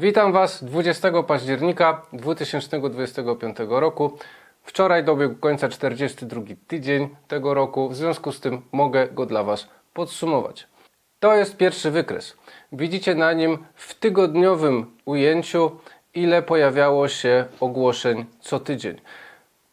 Witam Was 20 października 2025 roku. Wczoraj dobiegł końca 42 tydzień tego roku, w związku z tym mogę go dla Was podsumować. To jest pierwszy wykres. Widzicie na nim w tygodniowym ujęciu, ile pojawiało się ogłoszeń co tydzień.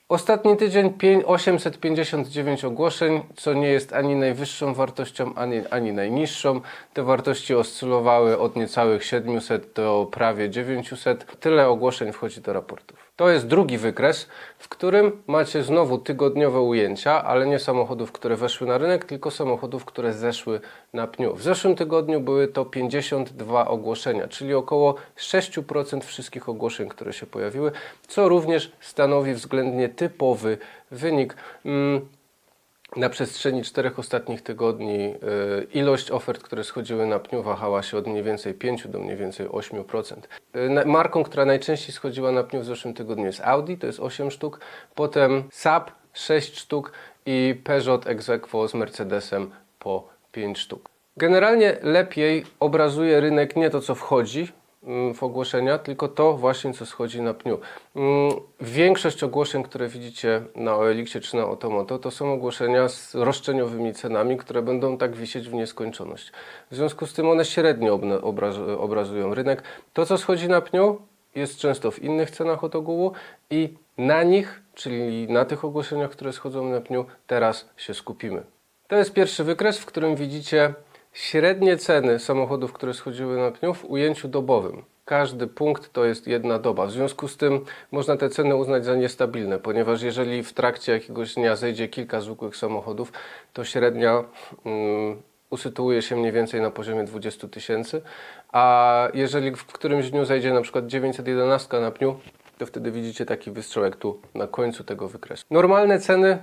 Ostatni tydzień pię- 859 ogłoszeń, co nie jest ani najwyższą wartością, ani, ani najniższą. Te wartości oscylowały od niecałych 700 do prawie 900. Tyle ogłoszeń wchodzi do raportów. To jest drugi wykres, w którym macie znowu tygodniowe ujęcia, ale nie samochodów, które weszły na rynek, tylko samochodów, które zeszły na pniu. W zeszłym tygodniu były to 52 ogłoszenia, czyli około 6% wszystkich ogłoszeń, które się pojawiły, co również stanowi względnie typowy wynik. Na przestrzeni czterech ostatnich tygodni y, ilość ofert, które schodziły na pniu, wahała się od mniej więcej 5 do mniej więcej 8%. Y, na- Marką, która najczęściej schodziła na pniu w zeszłym tygodniu jest Audi, to jest 8 sztuk, potem Saab 6 sztuk i Peugeot ex aequo z Mercedesem po 5 sztuk. Generalnie lepiej obrazuje rynek nie to, co wchodzi w ogłoszenia, tylko to właśnie, co schodzi na pniu. Mm, Większość ogłoszeń, które widzicie na OLX czy na Otomoto, to są ogłoszenia z roszczeniowymi cenami, które będą tak wisieć w nieskończoność. W związku z tym one średnio obrazują rynek. To, co schodzi na pniu, jest często w innych cenach od ogółu i na nich, czyli na tych ogłoszeniach, które schodzą na pniu, teraz się skupimy. To jest pierwszy wykres, w którym widzicie średnie ceny samochodów, które schodziły na pniu w ujęciu dobowym. Każdy punkt to jest jedna doba. W związku z tym można te ceny uznać za niestabilne, ponieważ jeżeli w trakcie jakiegoś dnia zejdzie kilka zwykłych samochodów, to średnia mm, usytuuje się mniej więcej na poziomie 20 tysięcy, a jeżeli w którymś dniu zejdzie na przykład 911 na pniu, to wtedy widzicie taki wystrzałek tu na końcu tego wykresu. Normalne ceny y,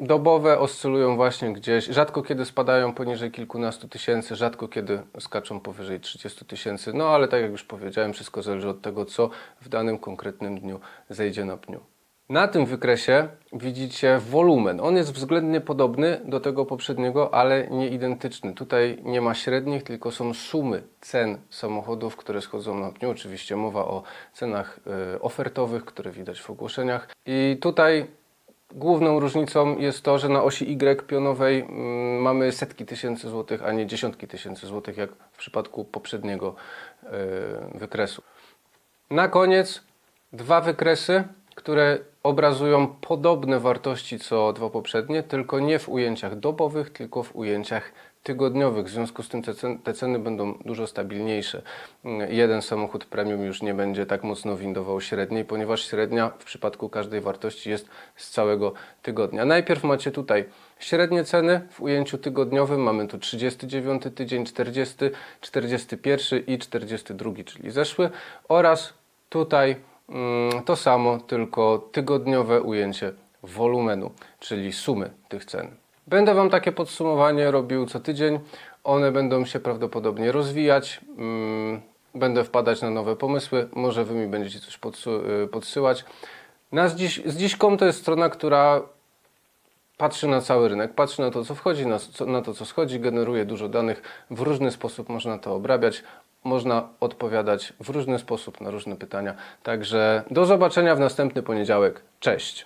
dobowe oscylują właśnie gdzieś, rzadko kiedy spadają poniżej kilkunastu tysięcy, rzadko kiedy skaczą powyżej 30 tysięcy, no ale tak jak już powiedziałem, wszystko zależy od tego, co w danym konkretnym dniu zejdzie na pniu. Na tym wykresie widzicie wolumen. On jest względnie podobny do tego poprzedniego, ale nie identyczny. Tutaj nie ma średnich, tylko są sumy cen samochodów, które schodzą na pniu. Oczywiście mowa o cenach e, ofertowych, które widać w ogłoszeniach. I tutaj Główną różnicą jest to, że na osi Y pionowej mm, mamy setki tysięcy złotych, a nie dziesiątki tysięcy złotych, jak w przypadku poprzedniego e, wykresu. Na koniec dwa wykresy, które obrazują podobne wartości co dwa poprzednie, tylko nie w ujęciach dobowych, tylko w ujęciach tygodniowych. W związku z tym te ceny, te ceny będą dużo stabilniejsze. Jeden samochód premium już nie będzie tak mocno windował średniej, ponieważ średnia w przypadku każdej wartości jest z całego tygodnia. Najpierw macie tutaj średnie ceny w ujęciu tygodniowym. Mamy tu 39 tydzień, 40, 41 i 42, czyli zeszły oraz tutaj to samo, tylko tygodniowe ujęcie wolumenu, czyli sumy tych cen. Będę Wam takie podsumowanie robił co tydzień. One będą się prawdopodobnie rozwijać. mm, Będę wpadać na nowe pomysły. Może Wy mi będziecie coś y, podsyłać. Na zdziś, zdziś.com to jest strona, która patrzy na cały rynek, patrzy na to, co wchodzi, na, co, na to, co schodzi, generuje dużo danych. W różny sposób można to obrabiać, można odpowiadać w różny sposób na różne pytania. Także do zobaczenia w następny poniedziałek. Cześć!